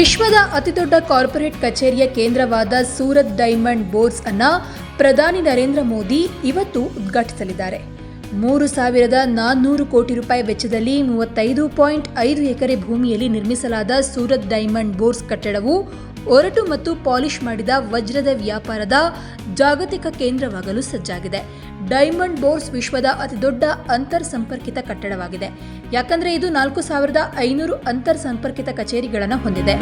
ವಿಶ್ವದ ಅತಿದೊಡ್ಡ ಕಾರ್ಪೊರೇಟ್ ಕಚೇರಿಯ ಕೇಂದ್ರವಾದ ಸೂರತ್ ಡೈಮಂಡ್ ಬೋರ್ಸ್ ಅನ್ನ ಪ್ರಧಾನಿ ನರೇಂದ್ರ ಮೋದಿ ಇವತ್ತು ಉದ್ಘಾಟಿಸಲಿದ್ದಾರೆ. ಮೂರು ಸಾವಿರದ ನಾನ್ನೂರು ಕೋಟಿ ರೂಪಾಯಿ ವೆಚ್ಚದಲ್ಲಿ ಮೂವತ್ತೈದು ಪಾಯಿಂಟ್ ಐದು ಎಕರೆ ಭೂಮಿಯಲ್ಲಿ ನಿರ್ಮಿಸಲಾದ ಸೂರತ್ ಡೈಮಂಡ್ ಬೋರ್ಸ್ ಕಟ್ಟಡವು ಒರಟು ಮತ್ತು ಪಾಲಿಶ್ ಮಾಡಿದ ವಜ್ರದ ವ್ಯಾಪಾರದ ಜಾಗತಿಕ ಕೇಂದ್ರವಾಗಲು ಸಜ್ಜಾಗಿದೆ. ಡೈಮಂಡ್ ಬೋರ್ಸ್ ವಿಶ್ವದ ಅತಿದೊಡ್ಡ ಅಂತರ್ ಸಂಪರ್ಕಿತ ಕಟ್ಟಡವಾಗಿದೆ. ಯಾಕಂದ್ರೆ ಇದು ನಾಲ್ಕು ಸಾವಿರದ ಐನೂರು ಅಂತರ್ ಸಂಪರ್ಕಿತ ಕಚೇರಿಗಳನ್ನು ಹೊಂದಿದೆ.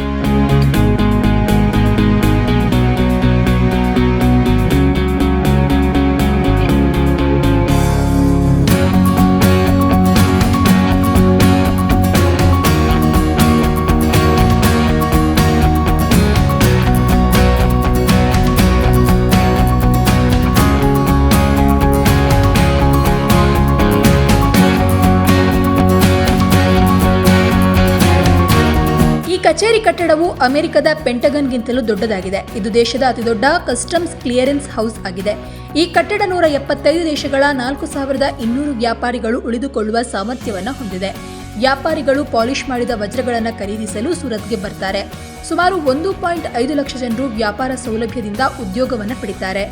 ಕಚೇರಿ ಕಟ್ಟಡವು ಅಮೆರಿಕದ ಪೆಂಟಗನ್ಗಿಂತಲೂ ದೊಡ್ಡದಾಗಿದೆ. ಇದು ದೇಶದ ಅತಿದೊಡ್ಡ ಕಸ್ಟಮ್ಸ್ ಕ್ಲಿಯರೆನ್ಸ್ ಹೌಸ್ ಆಗಿದೆ. ಈ ಕಟ್ಟಡ ನೂರ ಎಪ್ಪತ್ತೈದು ದೇಶಗಳ ನಾಲ್ಕು ಸಾವಿರದ ಇನ್ನೂರು ವ್ಯಾಪಾರಿಗಳು ಉಳಿದುಕೊಳ್ಳುವ ಸಾಮರ್ಥ್ಯವನ್ನು ಹೊಂದಿದೆ. ವ್ಯಾಪಾರಿಗಳು ಪಾಲಿಶ್ ಮಾಡಿದ ವಜ್ರಗಳನ್ನು ಖರೀದಿಸಲು ಸೂರತ್ಗೆ ಬರ್ತಾರೆ. ಸುಮಾರು ಒಂದು ಪಾಯಿಂಟ್ ಐದು ಲಕ್ಷ ಜನರು ವ್ಯಾಪಾರ ಸೌಲಭ್ಯದಿಂದ ಉದ್ಯೋಗವನ್ನು ಪಡಿತಾರೆ.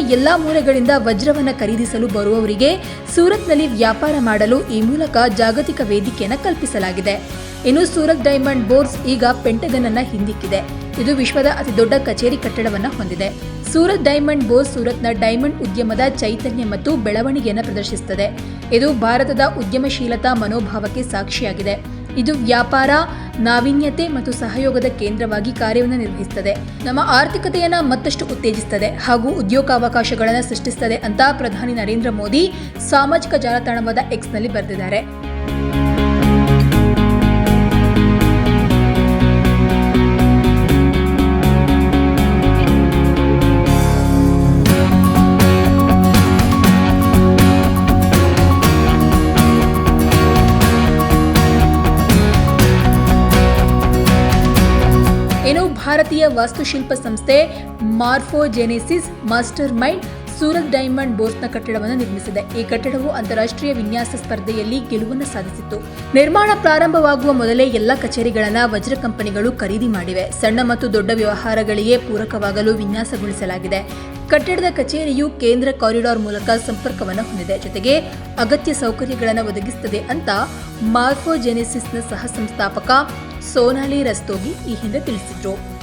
ಎಲ್ಲಾ ಮೂಲೆಗಳಿಂದ ವಜ್ರವನ್ನು ಖರೀದಿಸಲು ಬರುವವರಿಗೆ ಸೂರತ್ನಲ್ಲಿ ವ್ಯಾಪಾರ ಮಾಡಲು ಈ ಮೂಲಕ ಜಾಗತಿಕ ವೇದಿಕೆಯನ್ನು ಕಲ್ಪಿಸಲಾಗಿದೆ. ಇನ್ನು ಸೂರತ್ ಡೈಮಂಡ್ ಬೋರ್ಸ್ ಈಗ ಪೆಂಟಗನ್ ಅನ್ನ ಹಿಂದಿಕ್ಕಿದೆ. ಇದು ವಿಶ್ವದ ಅತಿದೊಡ್ಡ ಕಚೇರಿ ಕಟ್ಟಡವನ್ನು ಹೊಂದಿದೆ. ಸೂರತ್ ಡೈಮಂಡ್ ಬೋರ್ಸ್ ಸೂರತ್ನ ಡೈಮಂಡ್ ಉದ್ಯಮದ ಚೈತನ್ಯ ಮತ್ತು ಬೆಳವಣಿಗೆಯನ್ನು ಪ್ರದರ್ಶಿಸುತ್ತದೆ. ಇದು ಭಾರತದ ಉದ್ಯಮಶೀಲತಾ ಮನೋಭಾವಕ್ಕೆ ಸಾಕ್ಷಿಯಾಗಿದೆ. ಇದು ವ್ಯಾಪಾರ, ನಾವೀನ್ಯತೆ ಮತ್ತು ಸಹಯೋಗದ ಕೇಂದ್ರವಾಗಿ ಕಾರ್ಯವನ್ನು ನಿರ್ವಹಿಸುತ್ತದೆ. ನಮ್ಮ ಆರ್ಥಿಕತೆಯನ್ನು ಮತ್ತಷ್ಟು ಉತ್ತೇಜಿಸುತ್ತದೆ ಹಾಗೂ ಉದ್ಯೋಗಾವಕಾಶಗಳನ್ನು ಸೃಷ್ಟಿಸುತ್ತದೆ ಅಂತ ಪ್ರಧಾನಿ ನರೇಂದ್ರ ಮೋದಿ ಸಾಮಾಜಿಕ ಜಾಲತಾಣವಾದ ಎಕ್ಸ್ನಲ್ಲಿ ಬರೆದಿದ್ದಾರೆ. ಇನ್ನು ಭಾರತೀಯ ವಾಸ್ತುಶಿಲ್ಪ ಸಂಸ್ಥೆ Morphogenesis master mind Surat diamond ಬೋರ್ಸ್ನ ಕಟ್ಟಡವನ್ನು ನಿರ್ಮಿಸಿದೆ. ಈ ಕಟ್ಟಡವು ಅಂತಾರಾಷ್ಟ್ರೀಯ ವಿನ್ಯಾಸ ಸ್ಪರ್ಧೆಯಲ್ಲಿ ಗೆಲುವನ್ನು ಸಾಧಿಸಿತ್ತು. ನಿರ್ಮಾಣ ಪ್ರಾರಂಭವಾಗುವ ಮೊದಲೇ ಎಲ್ಲ ಕಚೇರಿಗಳನ್ನು ವಜ್ರ ಕಂಪನಿಗಳು ಖರೀದಿ ಮಾಡಿವೆ. ಸಣ್ಣ ಮತ್ತು ದೊಡ್ಡ ವ್ಯವಹಾರಗಳಿಗೆ ಪೂರಕವಾಗಲು ವಿನ್ಯಾಸಗೊಳಿಸಲಾಗಿದೆ. ಕಟ್ಟಡದ ಕಚೇರಿಯು ಕೇಂದ್ರ ಕಾರಿಡಾರ್ ಮೂಲಕ ಸಂಪರ್ಕವನ್ನು ಹೊಂದಿದೆ. ಜೊತೆಗೆ ಅಗತ್ಯ ಸೌಕರ್ಯಗಳನ್ನು ಒದಗಿಸುತ್ತದೆ ಅಂತ ಮಾರ್ಫೋಜೆನೆಸಿಸ್ನ ಸಹ ಸಂಸ್ಥಾಪಕ ಸೋನಾಲಿ ರಸ್ತೋಗಿ ಈ ಹಿಂದೆ ತಿಳಿಸಿದ್ರು.